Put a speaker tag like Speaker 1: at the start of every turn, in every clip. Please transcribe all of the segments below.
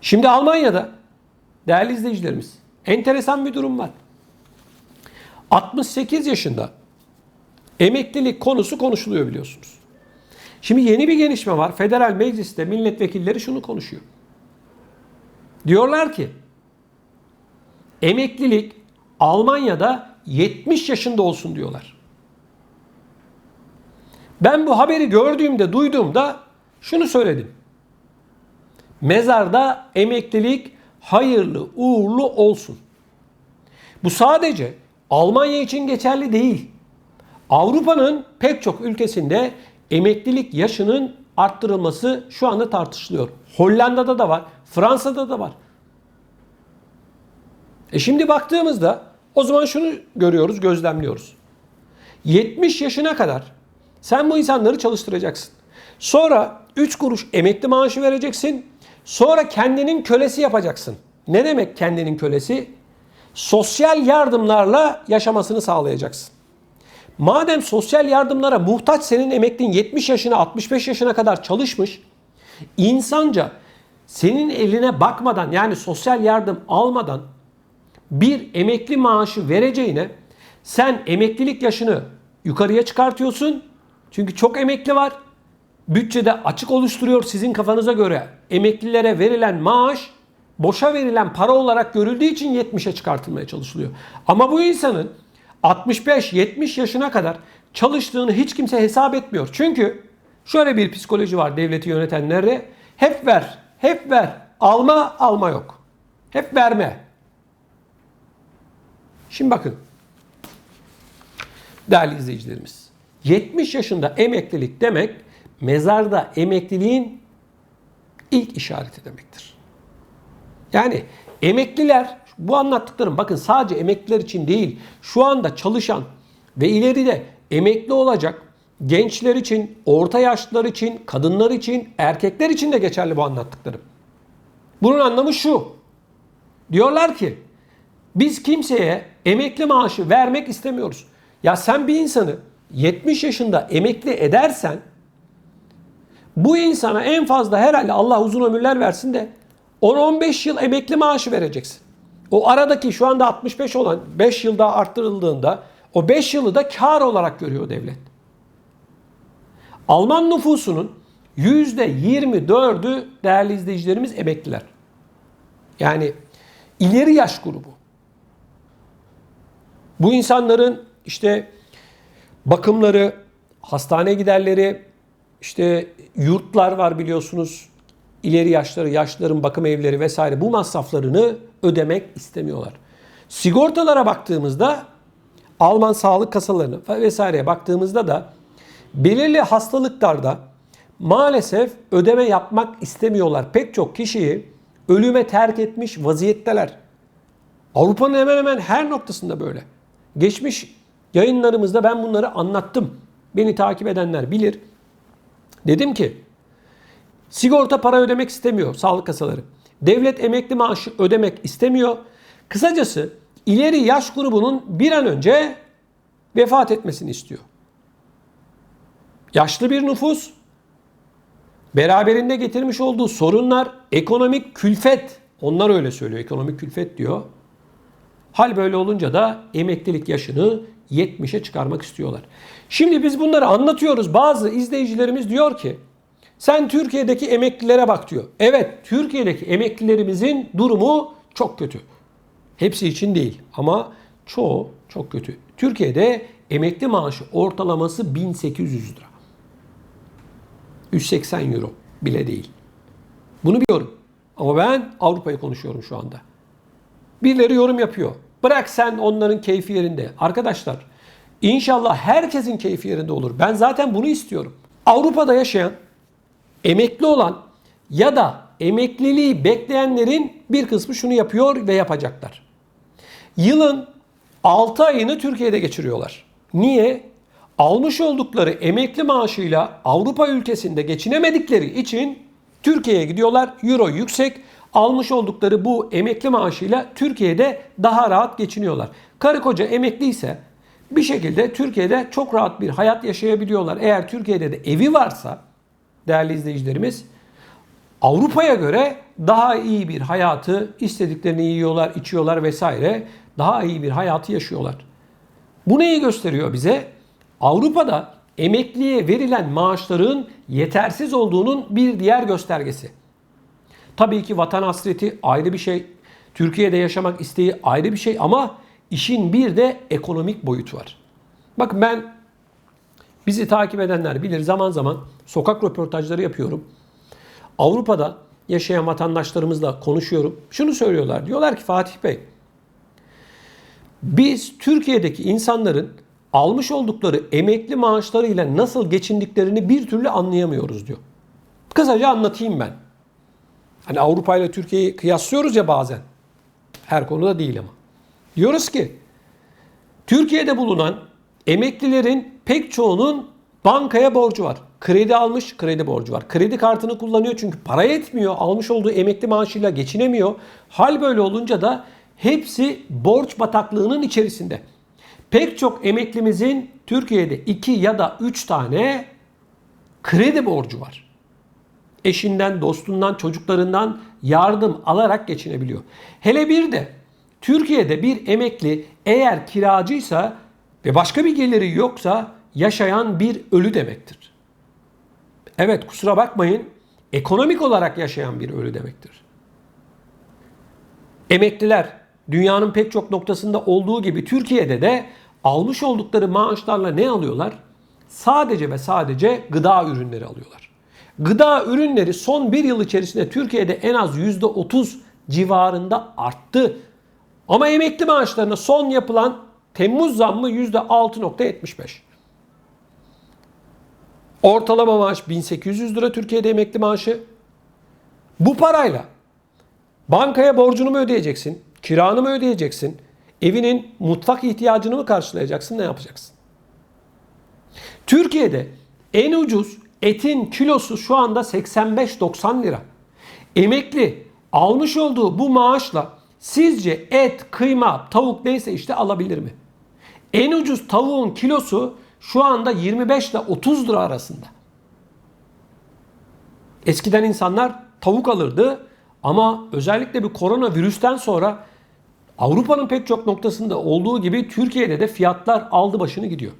Speaker 1: Şimdi Almanya'da değerli izleyicilerimiz enteresan bir durum var. 68 yaşında emeklilik konusu konuşuluyor biliyorsunuz. Şimdi yeni bir gelişme var. Federal Meclis'te milletvekilleri şunu konuşuyor. Diyorlar ki emeklilik Almanya'da 70 yaşında olsun diyorlar. Ben bu haberi gördüğümde, duyduğumda şunu söyledim. Mezarda emeklilik hayırlı, uğurlu olsun. Bu sadece Almanya için geçerli değil. Avrupa'nın pek çok ülkesinde emeklilik yaşının arttırılması şu anda tartışılıyor. Hollanda'da da var, Fransa'da da var. E şimdi baktığımızda o zaman şunu görüyoruz, gözlemliyoruz. 70 yaşına kadar sen bu insanları çalıştıracaksın. Sonra 3 kuruş emekli maaşı vereceksin. Sonra kendinin kölesi yapacaksın. Ne demek kendinin kölesi? Sosyal yardımlarla yaşamasını sağlayacaksın. Madem sosyal yardımlara muhtaç senin emeklin 70 yaşına 65 yaşına kadar çalışmış, insanca senin eline bakmadan yani sosyal yardım almadan bir emekli maaşı vereceğine sen emeklilik yaşını yukarıya çıkartıyorsun. Çünkü çok emekli var. Bütçede açık oluşturuyor sizin kafanıza göre. Emeklilere verilen maaş boşa verilen para olarak görüldüğü için 70'e çıkartılmaya çalışılıyor. Ama bu insanın 65-70 yaşına kadar çalıştığını hiç kimse hesap etmiyor. Çünkü şöyle bir psikoloji var devleti yönetenlere. Hep ver, hep ver. Alma, alma yok. Hep verme. Şimdi bakın. Değerli izleyicilerimiz. 70 yaşında emeklilik demek mezarda emekliliğin ilk işareti demektir. Yani emekliler bu anlattıklarım bakın sadece emekliler için değil şu anda çalışan ve ileride emekli olacak gençler için, orta yaşlılar için, kadınlar için, erkekler için de geçerli bu anlattıklarım. Bunun anlamı şu. Diyorlar ki biz kimseye emekli maaşı vermek istemiyoruz. Ya sen bir insanı 70 yaşında emekli edersen bu insana en fazla herhalde Allah uzun ömürler versin de 10-15 yıl emekli maaşı vereceksin. O aradaki şu anda 65 olan 5 yıl daha arttırıldığında o 5 yılı da kar olarak görüyor devlet. Alman nüfusunun %24'ü değerli izleyicilerimiz emekliler. Yani ileri yaş grubu. Bu insanların işte bakımları, hastane giderleri, işte yurtlar var biliyorsunuz. İleri yaşları, yaşlıların bakım evleri vesaire bu masraflarını ödemek istemiyorlar. Sigortalara baktığımızda Alman sağlık kasalarını vesaireye baktığımızda da belirli hastalıklarda maalesef ödeme yapmak istemiyorlar. Pek çok kişiyi ölüme terk etmiş vaziyetteler. Avrupa'nın hemen hemen her noktasında böyle. Geçmiş yayınlarımızda ben bunları anlattım. Beni takip edenler bilir. Dedim ki sigorta para ödemek istemiyor sağlık kasaları. Devlet emekli maaşı ödemek istemiyor. Kısacası ileri yaş grubunun bir an önce vefat etmesini istiyor. Yaşlı bir nüfus, beraberinde getirmiş olduğu sorunlar, ekonomik külfet, onlar öyle söylüyor, ekonomik külfet diyor. Hal böyle olunca da emeklilik yaşını 70'e çıkarmak istiyorlar. Şimdi biz bunları anlatıyoruz. Bazı izleyicilerimiz diyor ki sen Türkiye'deki emeklilere bak diyor. Evet Türkiye'deki emeklilerimizin durumu çok kötü. Hepsi için değil ama çoğu çok kötü. Türkiye'de emekli maaşı ortalaması 1800 lira. 180 euro bile değil. Bunu biliyorum. Ama ben Avrupa'yı konuşuyorum şu anda. Birileri yorum yapıyor. Bırak sen onların keyfi yerinde. Arkadaşlar inşallah herkesin keyfi yerinde olur. Ben zaten bunu istiyorum. Avrupa'da yaşayan, emekli olan ya da emekliliği bekleyenlerin bir kısmı şunu yapıyor ve yapacaklar. Yılın 6 ayını Türkiye'de geçiriyorlar. Niye? Almış oldukları emekli maaşıyla Avrupa ülkesinde geçinemedikleri için Türkiye'ye gidiyorlar. Euro yüksek almış oldukları bu emekli maaşıyla Türkiye'de daha rahat geçiniyorlar. Karı koca emekliyse bir şekilde Türkiye'de çok rahat bir hayat yaşayabiliyorlar. Eğer Türkiye'de de evi varsa değerli izleyicilerimiz Avrupa'ya göre daha iyi bir hayatı, istediklerini yiyorlar, içiyorlar vesaire. Daha iyi bir hayatı yaşıyorlar. Bu neyi gösteriyor bize? Avrupa'da emekliye verilen maaşların yetersiz olduğunun bir diğer göstergesi. Tabii ki vatan hasreti ayrı bir şey. Türkiye'de yaşamak isteği ayrı bir şey ama işin bir de ekonomik boyutu var. Bakın ben bizi takip edenler bilir zaman zaman sokak röportajları yapıyorum. Avrupa'da yaşayan vatandaşlarımızla konuşuyorum. Şunu söylüyorlar. Diyorlar ki Fatih Bey biz Türkiye'deki insanların almış oldukları emekli maaşlarıyla nasıl geçindiklerini bir türlü anlayamıyoruz diyor. Kısaca anlatayım ben. Hani Avrupa ile Türkiye'yi kıyaslıyoruz ya bazen. Her konuda değil ama. Diyoruz ki Türkiye'de bulunan emeklilerin pek çoğunun bankaya borcu var. Kredi almış, kredi borcu var. Kredi kartını kullanıyor çünkü para yetmiyor. Almış olduğu emekli maaşıyla geçinemiyor. Hal böyle olunca da hepsi borç bataklığının içerisinde. Pek çok emeklimizin Türkiye'de 2 ya da 3 tane kredi borcu var. Eşinden, dostundan, çocuklarından yardım alarak geçinebiliyor. Hele bir de Türkiye'de bir emekli eğer kiracıysa ve başka bir geliri yoksa yaşayan bir ölü demektir. Evet kusura bakmayın ekonomik olarak yaşayan bir ölü demektir. Emekliler dünyanın pek çok noktasında olduğu gibi Türkiye'de de almış oldukları maaşlarla ne alıyorlar? Sadece ve sadece gıda ürünleri alıyorlar. Gıda ürünleri son bir yıl içerisinde Türkiye'de en az %30 civarında arttı. Ama emekli maaşlarına son yapılan Temmuz zammı %6.75. Ortalama maaş 1800 lira Türkiye'de emekli maaşı. Bu parayla bankaya borcunu mu ödeyeceksin? Kiranı mı ödeyeceksin? Evinin mutfak ihtiyacını mı karşılayacaksın? Ne yapacaksın? Türkiye'de en ucuz etin kilosu şu anda 85-90 lira. Emekli almış olduğu bu maaşla sizce et, kıyma, tavuk neyse işte alabilir mi? En ucuz tavuğun kilosu şu anda 25 ile 30 lira arasında. Eskiden insanlar tavuk alırdı ama özellikle bir koronavirüsten sonra Avrupa'nın pek çok noktasında olduğu gibi Türkiye'de de fiyatlar aldı başını gidiyor.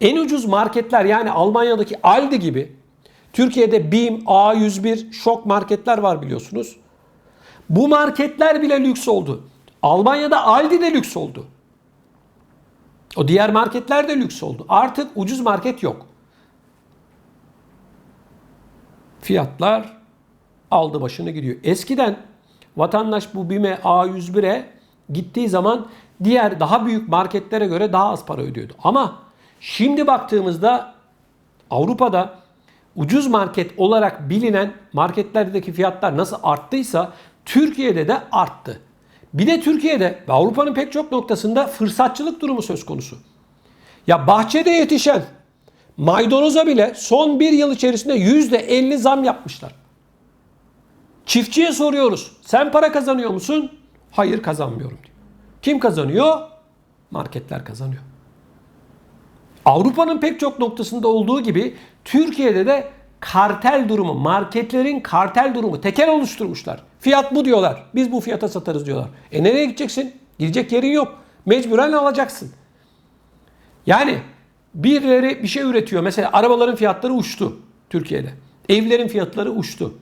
Speaker 1: En ucuz marketler yani Almanya'daki Aldi gibi Türkiye'de BİM, A101, Şok marketler var biliyorsunuz. Bu marketler bile lüks oldu. Almanya'da Aldi de lüks oldu. O diğer marketler de lüks oldu. Artık ucuz market yok. Fiyatlar aldı başını gidiyor. Eskiden vatandaş bu BİM'e A101'e gittiği zaman diğer daha büyük marketlere göre daha az para ödüyordu. Ama şimdi baktığımızda Avrupa'da ucuz market olarak bilinen marketlerdeki fiyatlar nasıl arttıysa Türkiye'de de arttı. Bir de Türkiye'de ve Avrupa'nın pek çok noktasında fırsatçılık durumu söz konusu. Ya bahçede yetişen maydanoza bile son bir yıl içerisinde %50 zam yapmışlar. Çiftçiye soruyoruz. Sen para kazanıyor musun? Hayır kazanmıyorum diyor. Kim kazanıyor? Marketler kazanıyor. Avrupa'nın pek çok noktasında olduğu gibi Türkiye'de de kartel durumu, marketlerin kartel durumu, tekel oluşturmuşlar. Fiyat bu diyorlar. Biz bu fiyata satarız diyorlar. E nereye gideceksin? Gidecek yerin yok. Mecburen alacaksın. Yani birileri bir şey üretiyor. Mesela arabaların fiyatları uçtu Türkiye'de. Evlerin fiyatları uçtu.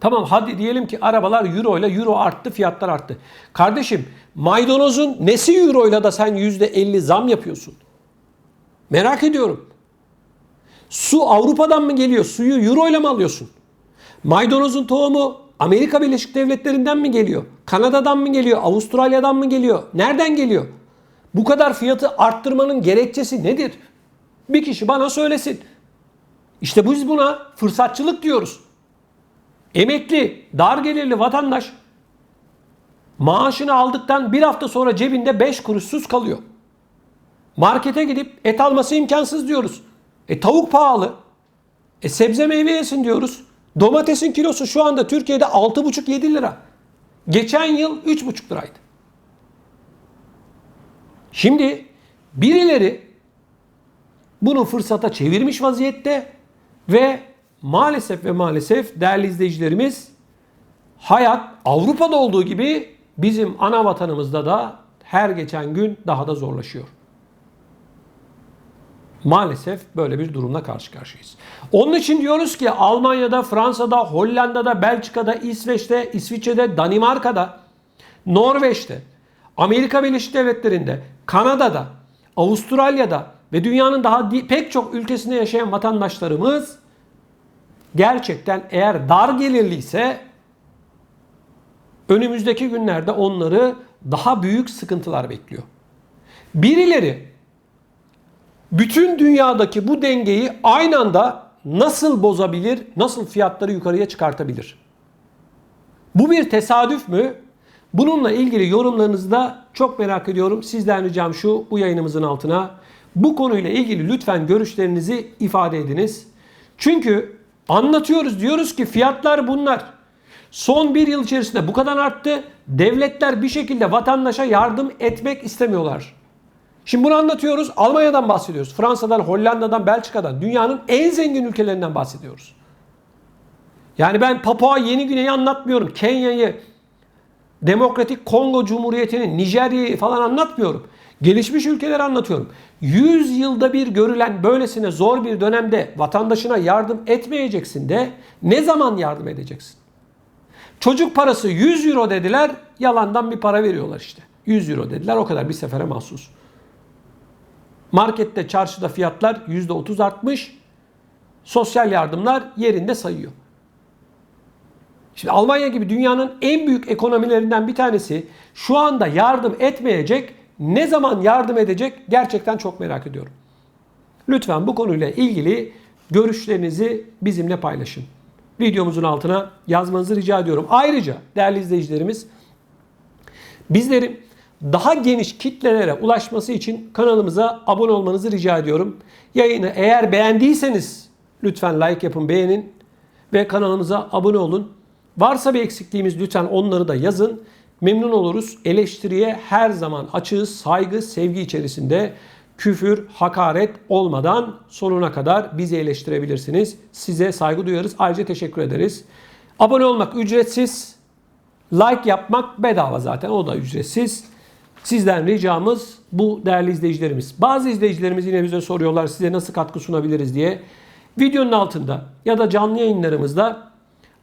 Speaker 1: Tamam hadi diyelim ki arabalar euro ile euro arttı fiyatlar arttı. Kardeşim maydanozun nesi euro ile da sen %50 zam yapıyorsun? Merak ediyorum. Su Avrupa'dan mı geliyor? Suyu euro ile mi alıyorsun? Maydanozun tohumu Amerika Birleşik Devletleri'nden mi geliyor? Kanada'dan mı geliyor? Avustralya'dan mı geliyor? Nereden geliyor? Bu kadar fiyatı arttırmanın gerekçesi nedir? Bir kişi bana söylesin. İşte biz buna fırsatçılık diyoruz. Emekli, dar gelirli vatandaş maaşını aldıktan bir hafta sonra cebinde 5 kuruşsuz kalıyor. Markete gidip et alması imkansız diyoruz. E tavuk pahalı. E sebze meyve yesin diyoruz. Domatesin kilosu şu anda Türkiye'de 6,5-7 lira. Geçen yıl 3,5 liraydı. Şimdi birileri bunu fırsata çevirmiş vaziyette ve maalesef ve maalesef değerli izleyicilerimiz hayat Avrupa'da olduğu gibi bizim ana vatanımızda da her geçen gün daha da zorlaşıyor. Maalesef böyle bir durumla karşı karşıyayız. Onun için diyoruz ki Almanya'da, Fransa'da, Hollanda'da, Belçika'da, İsveç'te, İsviçre'de, Danimarka'da, Norveç'te, Amerika Birleşik Devletleri'nde, Kanada'da, Avustralya'da ve dünyanın daha pek çok ülkesinde yaşayan vatandaşlarımız gerçekten eğer dar gelirliyse önümüzdeki günlerde onları daha büyük sıkıntılar bekliyor. Birileri bütün dünyadaki bu dengeyi aynı anda nasıl bozabilir, nasıl fiyatları yukarıya çıkartabilir? Bu bir tesadüf mü? Bununla ilgili yorumlarınızı da çok merak ediyorum. Sizden ricam şu bu yayınımızın altına bu konuyla ilgili lütfen görüşlerinizi ifade ediniz. Çünkü anlatıyoruz diyoruz ki fiyatlar bunlar. Son bir yıl içerisinde bu kadar arttı. Devletler bir şekilde vatandaşa yardım etmek istemiyorlar. Şimdi bunu anlatıyoruz. Almanya'dan bahsediyoruz. Fransa'dan, Hollanda'dan, Belçika'dan. Dünyanın en zengin ülkelerinden bahsediyoruz. Yani ben Papua Yeni Güney'i anlatmıyorum. Kenya'yı, Demokratik Kongo Cumhuriyeti'ni, Nijerya'yı falan anlatmıyorum. Gelişmiş ülkeleri anlatıyorum. 100 yılda bir görülen böylesine zor bir dönemde vatandaşına yardım etmeyeceksin de ne zaman yardım edeceksin? Çocuk parası 100 euro dediler, yalandan bir para veriyorlar işte. 100 euro dediler, o kadar bir sefere mahsus. Markette, çarşıda fiyatlar %30 artmış. Sosyal yardımlar yerinde sayıyor. Şimdi Almanya gibi dünyanın en büyük ekonomilerinden bir tanesi şu anda yardım etmeyecek. Ne zaman yardım edecek gerçekten çok merak ediyorum. Lütfen bu konuyla ilgili görüşlerinizi bizimle paylaşın. Videomuzun altına yazmanızı rica ediyorum. Ayrıca değerli izleyicilerimiz bizlerin daha geniş kitlelere ulaşması için kanalımıza abone olmanızı rica ediyorum. Yayını eğer beğendiyseniz lütfen like yapın, beğenin ve kanalımıza abone olun. Varsa bir eksikliğimiz lütfen onları da yazın. Memnun oluruz. Eleştiriye her zaman açığız. Saygı, sevgi içerisinde küfür, hakaret olmadan sonuna kadar bizi eleştirebilirsiniz. Size saygı duyarız. Ayrıca teşekkür ederiz. Abone olmak ücretsiz. Like yapmak bedava zaten. O da ücretsiz. Sizden ricamız bu değerli izleyicilerimiz. Bazı izleyicilerimiz yine bize soruyorlar size nasıl katkı sunabiliriz diye. Videonun altında ya da canlı yayınlarımızda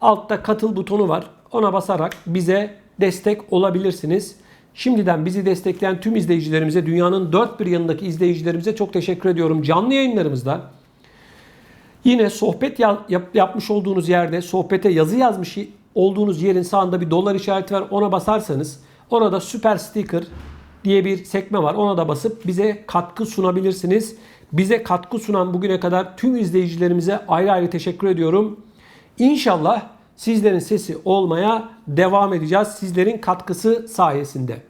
Speaker 1: altta katıl butonu var. Ona basarak bize destek olabilirsiniz. Şimdiden bizi destekleyen tüm izleyicilerimize, dünyanın dört bir yanındaki izleyicilerimize çok teşekkür ediyorum. Canlı yayınlarımızda yine sohbet ya- yap- yapmış olduğunuz yerde, sohbete yazı yazmış olduğunuz yerin sağında bir dolar işareti var. Ona basarsanız orada süper sticker diye bir sekme var. Ona da basıp bize katkı sunabilirsiniz. Bize katkı sunan bugüne kadar tüm izleyicilerimize ayrı ayrı teşekkür ediyorum. İnşallah sizlerin sesi olmaya devam edeceğiz. Sizlerin katkısı sayesinde.